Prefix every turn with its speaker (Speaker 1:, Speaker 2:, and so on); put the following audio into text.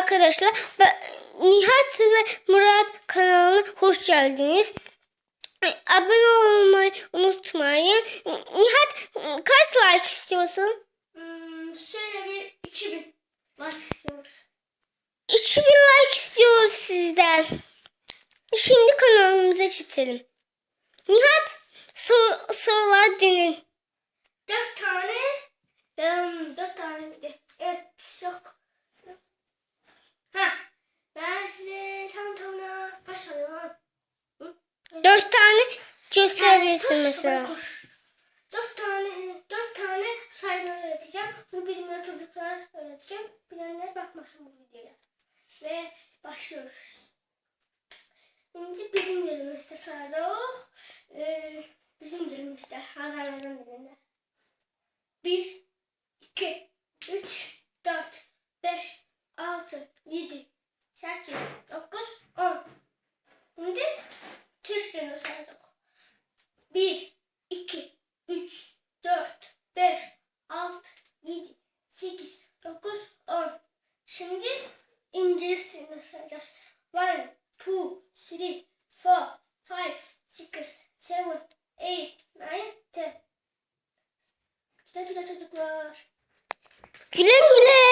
Speaker 1: arkadaşlar. Ben, Nihat ve Murat kanalına hoş geldiniz. Abone olmayı unutmayın. Nihat kaç like istiyorsun?
Speaker 2: Hmm, şöyle bir 2000 like istiyoruz.
Speaker 1: 2000 like istiyoruz sizden. Şimdi kanalımıza geçelim. Nihat sor, sorular denin.
Speaker 2: 4 tane um, 4 tane bir de. Evet yok. Ha ben size tam tamına kaç alıyorum?
Speaker 1: Dört tane gösterebilirsin
Speaker 2: Koş,
Speaker 1: mesela.
Speaker 2: koş. Dört tane, dört tane sayma öğreteceğim. Bunu bilmeyen çocuklara öğreteceğim. Bilenler bakmasın bu videoya. Ve başlıyoruz. Şimdi bizim dilimizde o. Ee, bizim dilimizde. Hazarlardan dilinde. Bir, iki, üç, dört, beş, altı, yedi, sekiz, dokuz, on. Şimdi Türkçe saydık. 1, 2, 3, 4, 5, 6, 7, 8, 9, 10. Şimdi İngilizcesini sayacağız. 1, 2, 3, 4, 5, 6, 7, 8, 9, 10. Güle güle çocuklar. Güle güle.